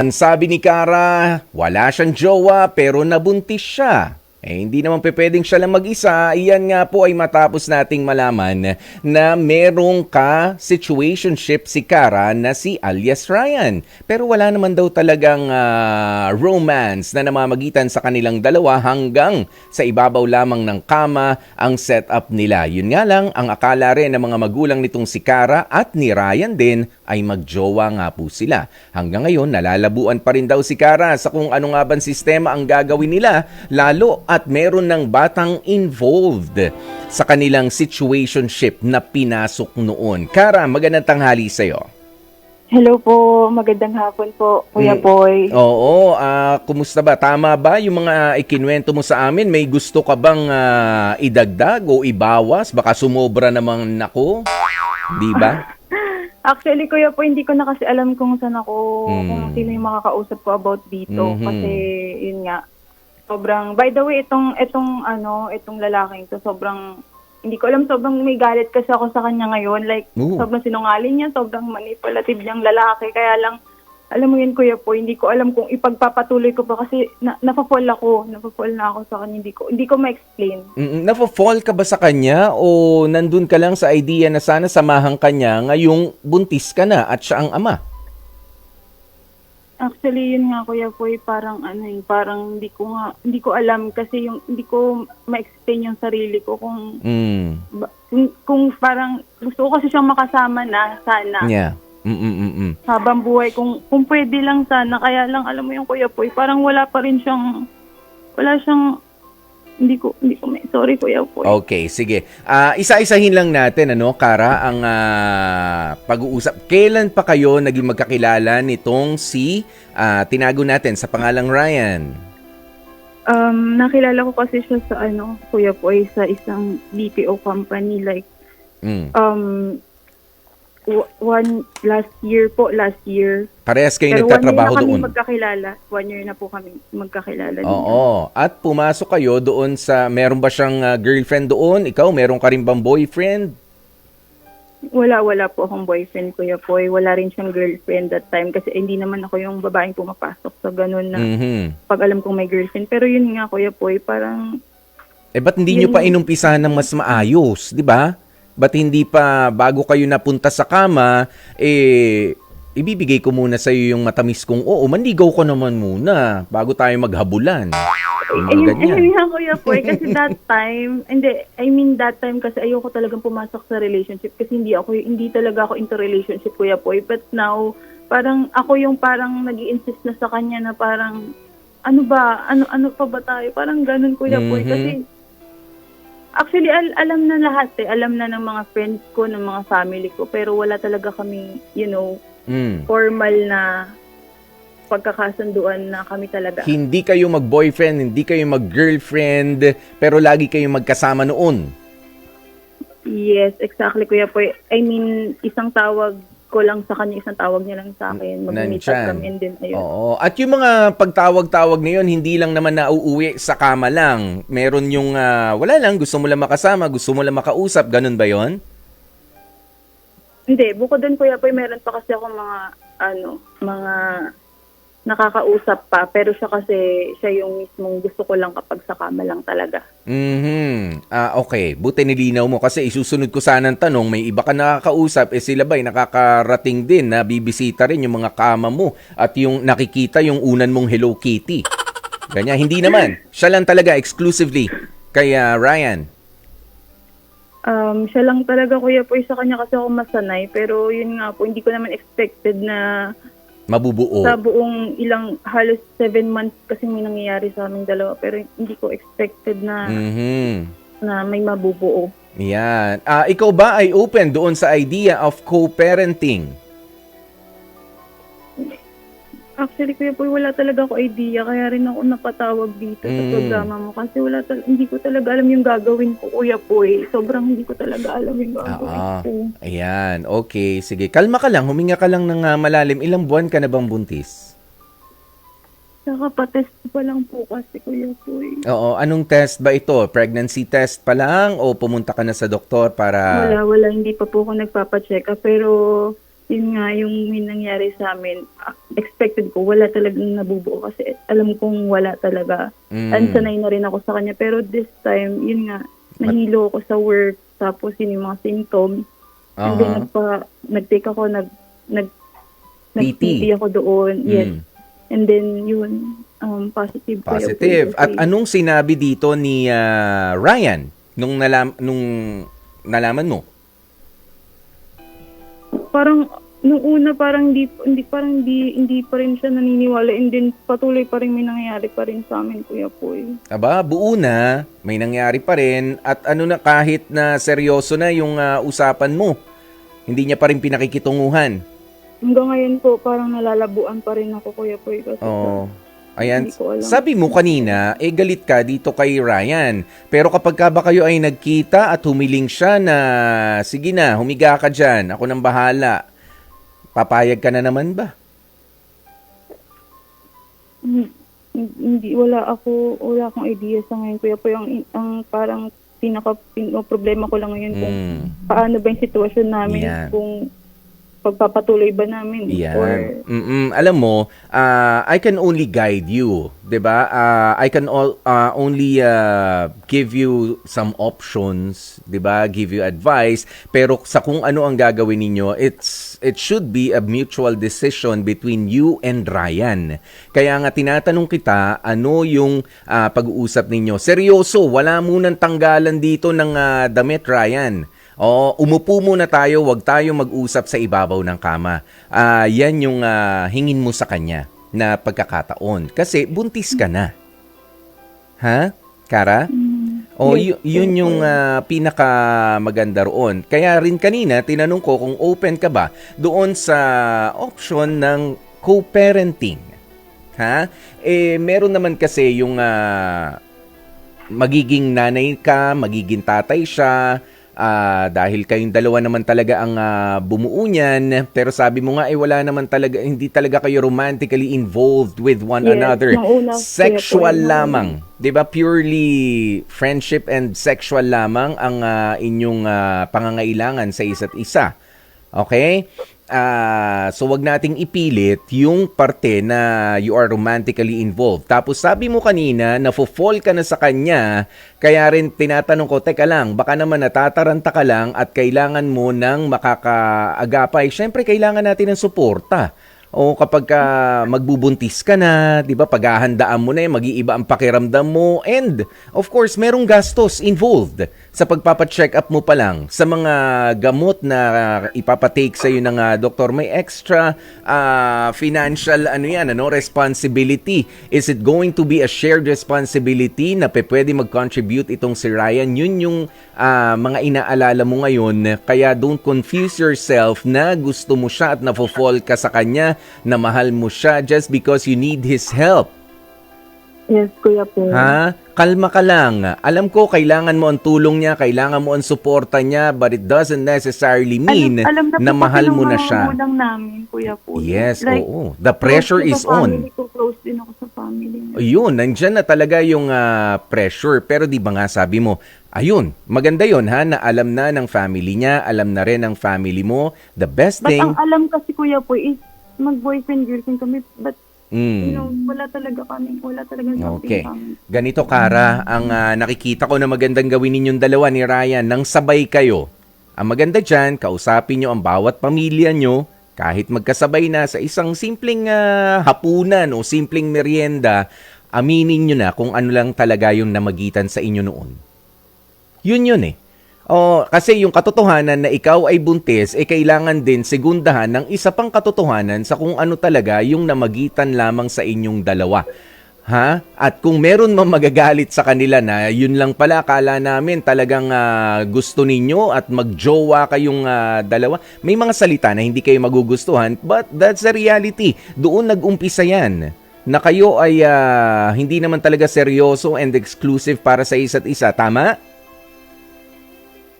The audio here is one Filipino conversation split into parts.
Ang sabi ni Kara, wala siyang jowa pero nabuntis siya. Eh, hindi naman pe pwedeng siya lang mag-isa. Iyan nga po ay matapos nating malaman na merong ka situationship si Kara na si alias Ryan. Pero wala naman daw talagang ah, romance na namamagitan sa kanilang dalawa hanggang sa ibabaw lamang ng kama ang setup nila. Yun nga lang, ang akala rin ng mga magulang nitong si Kara at ni Ryan din ay magjowa nga po sila. Hanggang ngayon, nalalabuan pa rin daw si Kara sa kung ano nga bang sistema ang gagawin nila, lalo at meron ng batang involved sa kanilang situationship na pinasok noon. Kara, magandang tanghali sa'yo. Hello po, magandang hapon po, Kuya Mm. Boy. Oo, ah, kumusta ba? Tama ba yung mga ikinwento mo sa amin? May gusto ka bang ah, idagdag o ibawas? Baka sumobra naman ako? Di ba? Actually, Kuya po, hindi ko na kasi alam kung saan ako, Mm. kung sino yung makakausap ko about dito. Mhm. Kasi, yun nga, sobrang, by the way, itong, itong, ano, itong lalaking to, sobrang, hindi ko alam, sobrang may galit kasi ako sa kanya ngayon. Like, Ooh. sobrang sinungaling niya, sobrang manipulative niyang lalaki. Kaya lang, alam mo yun, Kuya po, hindi ko alam kung ipagpapatuloy ko pa kasi na, napafall ako, napafall na ako sa kanya. Hindi ko, hindi ko ma-explain. Mm, Nafo-fall ka ba sa kanya o nandun ka lang sa idea na sana samahan kanya ngayong buntis ka na at siya ang ama? Actually, yun nga kuya po, parang ano eh, parang hindi ko nga, hindi ko alam kasi yung, hindi ko ma-explain yung sarili ko kung, Mm. ba- kung, kung parang gusto ko kasi siyang makasama na sana. Yeah. Mm-mm-mm. Habang buhay, kung, kung pwede lang sana, kaya lang alam mo yung kuya po, parang wala pa rin siyang, wala siyang, hindi ko, hindi ko, may, sorry kuya po. Okay, sige. Ah, isa-isahin lang natin ano, Kara, ang ah, pag-uusap. Kailan pa kayo naging magkakilala nitong si ah, tinago natin sa pangalang Ryan? Um, nakilala ko kasi siya sa ano, kuya po, sa isang BPO company like Mm. um one last year po last year Parehas kayo pero one year nagtatrabaho na kami doon. magkakilala one year na po kami magkakilala dito. Oo. At pumasok kayo doon sa meron ba siyang ah, girlfriend doon? Ikaw meron ka rin bang boyfriend? wala wala po akong boyfriend kuya po wala rin siyang girlfriend that time kasi hindi naman ako yung babaeng pumapasok sa ganun na Mhm. pag alam kong may girlfriend pero yun nga kuya po parang Eh ba't hindi nyo pa inumpisahan ng mas maayos, di ba? Ba't hindi pa bago kayo napunta sa kama, eh, ibibigay ko muna sa iyo yung matamis kong, oo, manligaw ko naman muna bago tayo maghabulan. Ayun, ganyan. ayun nga kuya po kasi that time hindi I mean that time kasi ayoko talagang pumasok sa relationship kasi hindi ako hindi talaga ako into relationship kuya po but now parang ako yung parang nag insist na sa kanya na parang ano ba ano ano pa ba tayo parang ganun kuya po Mhm. kasi actually al- alam na lahat eh alam na ng mga friends ko ng mga family ko pero wala talaga kami you know Mm. formal na pagkakasunduan na kami talaga Hindi kayo mag-boyfriend, hindi kayo mag-girlfriend, pero lagi kayo magkasama noon. Yes, exactly, Kuya Poy. I mean, isang tawag ko lang sa kanya, isang tawag niya lang sa akin. Mag-meet up kami and then, ayun. Oo. At yung mga pagtawag-tawag na yun, hindi lang naman nauuwi sa kama lang. Meron yung, ah, wala lang, gusto mo lang makasama, gusto mo lang makausap, ganun ba yon? Hindi, bukod dun, Kuya Poy, meron pa kasi ako mga, ano, mga nakakausap pa. Pero siya kasi, siya yung mismong gusto ko lang kapag sa kama lang talaga. Mhm. Ah, okay. Buti nilinaw mo kasi isusunod ko sana ang tanong, may iba ka nakakausap, eh sila ba'y nakakarating din na bibisita rin yung mga kama mo at yung nakikita yung unan mong Hello Kitty. Ganyan. Hindi naman. Siya lang talaga exclusively kay ah, Ryan. Um, siya lang talaga, Kuya Poy, sa kanya kasi ako masanay. Pero yun nga po, hindi ko naman expected na Mabubuo. sa buong ilang halos seven months kasi may nangyayari sa aming dalawa pero hindi ko expected na Mhm. na may mabubuo. Yan. Ah, ikaw ba ay open doon sa idea of co-parenting? Actually, Kuya Boy, wala talaga ako idea kaya rin ako napatawag dito sa Mm. programa mo kasi wala tal- hindi ko talaga alam yung gagawin ko, Kuya Boy. Sobrang hindi ko talaga alam yung gagawin Ah, ko. Ayan. Okay. Sige. Kalma ka lang. Huminga ka lang ng ah, malalim. Ilang buwan ka na bang buntis? Saka pa-test pa lang po kasi, Kuya Boy. Oo, anong test ba ito? Pregnancy test pa lang o pumunta ka na sa doktor para Wala, wala. Hindi pa po ako nagpapacheck up. Pero yun nga, yung may nangyari sa amin, ah, expected ko, wala talagang nabubuo kasi alam kong wala talaga. Mm. And sanay na rin ako sa kanya. Pero this time, yun nga, nahilo ako sa work, tapos yun yung mga symptoms. And then Aha. nagpa, nag-take ako, nag, nag, PT. nag-PT ako doon. Yes. Mm. And then yun, um, positive. Positive. At anong sinabi dito ni ah, Ryan nung nalam nung nalaman mo? parang nung una parang hindi hindi parang hindi hindi pa rin siya naniniwala and then patuloy pa rin may nangyayari pa rin sa amin Kuya Poy. Aba, buo na, may nangyari pa rin at ano na kahit na seryoso na yung ah, usapan mo. Hindi niya pa rin pinakikitunguhan. Hanggang ngayon po parang nalalabuan pa rin ako Kuya Poy kasi Oo. Ayan, Hindi ko alam. sabi mo kanina, eh galit ka dito kay Ryan. Pero kapag ka ba kayo ay nagkita at humiling siya na, sige na, humiga ka dyan, ako nang bahala. Papayag ka na naman ba? Hmm, hindi wala ako wala akong idea sa ngayon Kuya Poy ang, ang parang pinaka pin, o problema ko lang ngayon kung Mm. paano ba yung sitwasyon namin Yan. kung pagpapatuloy ba namin or Yan. Mm-mm. Alam mo, ah, I can only guide you, 'di ba? Ah, I can all, ah, only ah, give you some options, 'di ba? Give you advice, pero sa kung ano ang gagawin ninyo, it's it should be a mutual decision between you and Ryan. Kaya nga tinatanong kita, ano yung ah, pag-uusap ninyo? Seryoso, wala munang tanggalan dito ng ah, damit, Ryan. Oo, umupo muna tayo, wag tayo mag-usap sa ibabaw ng kama. Ah, yan yung ah, hingin mo sa kanya na pagkakataon. Kasi buntis ka na. Ha? Kara? O Yes, y- yun yung ah, pinaka maganda roon. Kaya rin kanina tinanong ko kung open ka ba doon sa option ng co-parenting. Ha? Eh meron naman kasi yung ah, magiging nanay ka, magiging tatay siya, ah, dahil kayong dalawa naman talaga ang ah, bumuo niyan, pero sabi mo nga eh wala naman talaga hindi talaga kayo romantically involved with one Yes, another. Sexual lamang. 'Di ba? Purely friendship and sexual lamang ang ah, inyong ah, pangangailangan sa isa't isa. Okay? Ah, so wag nating ipilit yung parte na you are romantically involved. Tapos sabi mo kanina na fall ka na sa kanya, kaya rin tinatanong ko, teka lang, baka naman natataranta ka lang at kailangan mo ng makakaagapay. Siyempre, kailangan natin ng suporta. O kapag ka magbubuntis ka na, 'di ba? Paghahandaan mo na 'yan, mag-iiba ang pakiramdam mo and of course, merong gastos involved sa pagpapa-check up mo pa lang sa mga gamot na ipapatake sa iyo ng doktor. May extra ah, financial ano 'yan, ano, responsibility. Is it going to be a shared responsibility na pe pwede mag-contribute itong si Ryan? Yun yung ah, mga inaalala mo ngayon. Kaya don't confuse yourself na gusto mo siya at nafo-fall ka sa kanya na mahal mo siya just because you need his help. yes Kuya Poy. Ha? Kalma ka lang. Alam ko, kailangan mo ang tulong niya, kailangan mo ang suporta niya, but it doesn't necessarily mean alam, alam na po mahal mo na siya. magulang namin, Kuya Poy. Yes, Like, oo. The pressure is on. Ko, close din ako sa family. Yun, nandyan na talaga yung ah, pressure. Pero di ba nga sabi mo, ayun, maganda yon ha, na alam na ng family niya, alam na rin ng family mo. The best But thing, ang alam kasi Kuya Poy is mag-boyfriend girlfriend kami but Mm. you know, wala talaga kami, wala talaga something Okay. kami. Ganito, Kara, ang ah, nakikita ko na magandang gawin ninyong dalawa ni Ryan nang sabay kayo. Ang maganda dyan, kausapin nyo ang bawat pamilya nyo, kahit magkasabay na sa isang simpleng ah, hapunan o simpleng merienda, aminin nyo na kung ano lang talaga yung namagitan sa inyo noon. Yun yun eh. O, kasi yung katotohanan na ikaw ay buntis, eh kailangan din segundahan ng isa pang katotohanan sa kung ano talaga yung namagitan lamang sa inyong dalawa. Ha? At kung meron mang magagalit sa kanila na yun lang pala, akala namin talagang ah, gusto ninyo at magjowa kayong ah, dalawa. May mga salita na hindi kayo magugustuhan, but that's the reality. Doon nag-umpisa yan na kayo ay ah, hindi naman talaga seryoso and exclusive para sa isa't isa. Tama?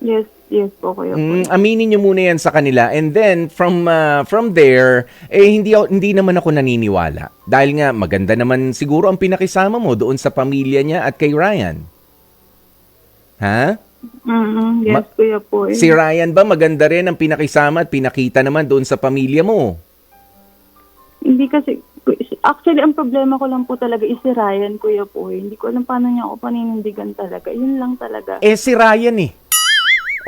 Yes, yes po Kuya Poy. Mm, aminin nyo muna yan sa kanila and then from uh, from there eh hindi ako- hindi naman ako naniniwala dahil nga maganda naman siguro ang pinakisama mo doon sa pamilya niya at kay Ryan. Ha? Mm yes, Ma- Kuya Poy. Si Ryan ba maganda rin ang pinakisama at pinakita naman doon sa pamilya mo? Hindi kasi, actually, ang problema ko lang po talaga is si Ryan, Kuya Poy. Hindi ko alam paano niya ako paninindigan talaga. Yun lang talaga. Eh, si Ryan eh.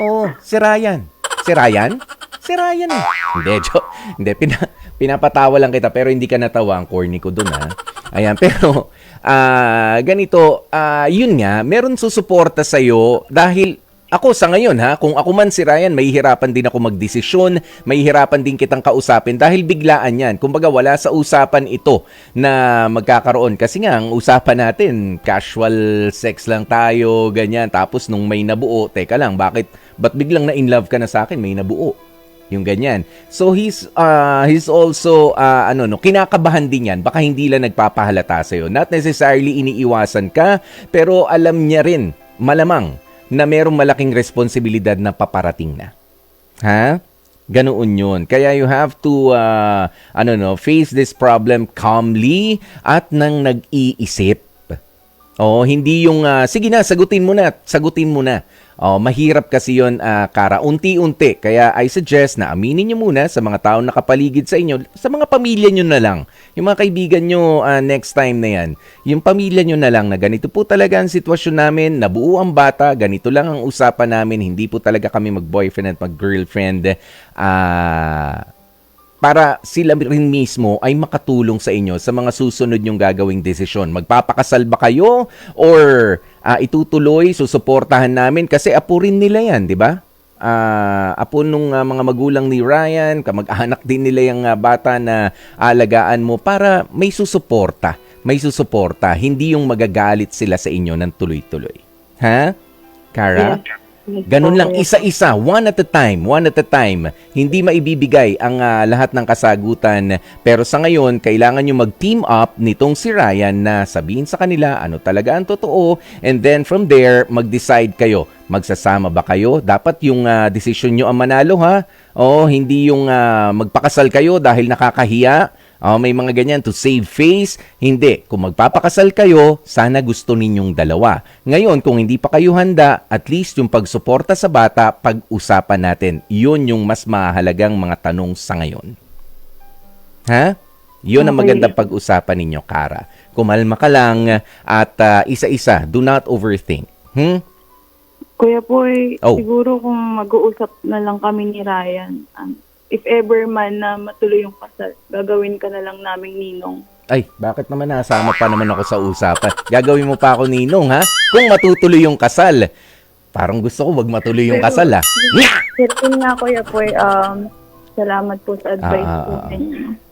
Oo, si Ryan. Si Ryan? Si Ryan eh. Hindi, jo- hindi pina- pinapatawa lang kita pero hindi ka natawa ang corny ko dun ha. Ayan, pero ah ganito, ah yun nga, meron susuporta sa'yo dahil ako sa ngayon ha, kung ako man si Ryan, mahihirapan din ako magdesisyon, mahihirapan din kitang kausapin dahil biglaan yan. Kumbaga wala sa usapan ito na magkakaroon. Kasi nga, ang usapan natin, casual sex lang tayo, ganyan. Tapos nung may nabuo, teka lang, bakit, ba't biglang na in love ka na sa akin, may nabuo? Yung ganyan. So he's uh, he's also uh, ano no, kinakabahan din yan. Baka hindi lang nagpapahalata sa Not necessarily iniiwasan ka, pero alam niya rin malamang na merong malaking responsibilidad na paparating na. Ha? Ganoon yun. Kaya you have to, uh, ano no, face this problem calmly at nang nag-iisip. Oh, hindi yung ah, sige na, sagutin mo na, sagutin mo na. Oh, mahirap kasi 'yon, ah, Kara. Unti-unti. Kaya I suggest na aminin niyo muna sa mga taong nakapaligid sa inyo, sa mga pamilya niyo na lang. Yung mga kaibigan niyo ah, next time na 'yan. Yung pamilya niyo na lang na ganito po talaga ang sitwasyon namin, nabuo ang bata, ganito lang ang usapan namin, hindi po talaga kami mag-boyfriend at mag-girlfriend. Ah, para sila rin mismo ay makatulong sa inyo sa mga susunod nyong gagawing desisyon. Magpapakasal ba kayo or ah, itutuloy, susuportahan namin kasi apo rin nila yan, di ba? Ah, apo nung ah, mga magulang ni Ryan, kamag-anak din nila yung ah, bata na alagaan mo para may susuporta, may susuporta, hindi yung magagalit sila sa inyo ng tuloy-tuloy. Ha? Kara? Yes. Ganun lang, isa-isa, one at a time, one at a time. Hindi maibibigay ang ah, lahat ng kasagutan. Pero sa ngayon, kailangan nyo mag-team up nitong si Ryan na sabihin sa kanila ano talaga ang totoo. And then from there, mag-decide kayo. Magsasama ba kayo? Dapat yung ah, desisyon nyo ang manalo ha. O hindi yung ah, magpakasal kayo dahil nakakahiya. Oh, may mga ganyan to save face. Hindi. Kung magpapakasal kayo, sana gusto ninyong dalawa. Ngayon, kung hindi pa kayo handa, at least yung pagsuporta sa bata, pag-usapan natin. Yun yung mas mahalagang mga tanong sa ngayon. Ha? Yun ang magandang pag-usapan ninyo, Kara. Kumalma ka lang at ah, isa-isa. Do not overthink. Hmm? Kuya Poy, Oh. siguro kung mag-uusap na lang kami ni Ryan, um, if ever man na matuloy yung kasal, gagawin ka na lang naming ninong. Ay, bakit naman nasama pa naman ako sa usapan? Gagawin mo pa ako ninong, ha? Kung matutuloy yung kasal. Parang gusto ko wag matuloy yung kasal, ha? Pero yun nga, Kuya Poy, um, salamat po sa advice Ah, ah, po ah. sa inyo.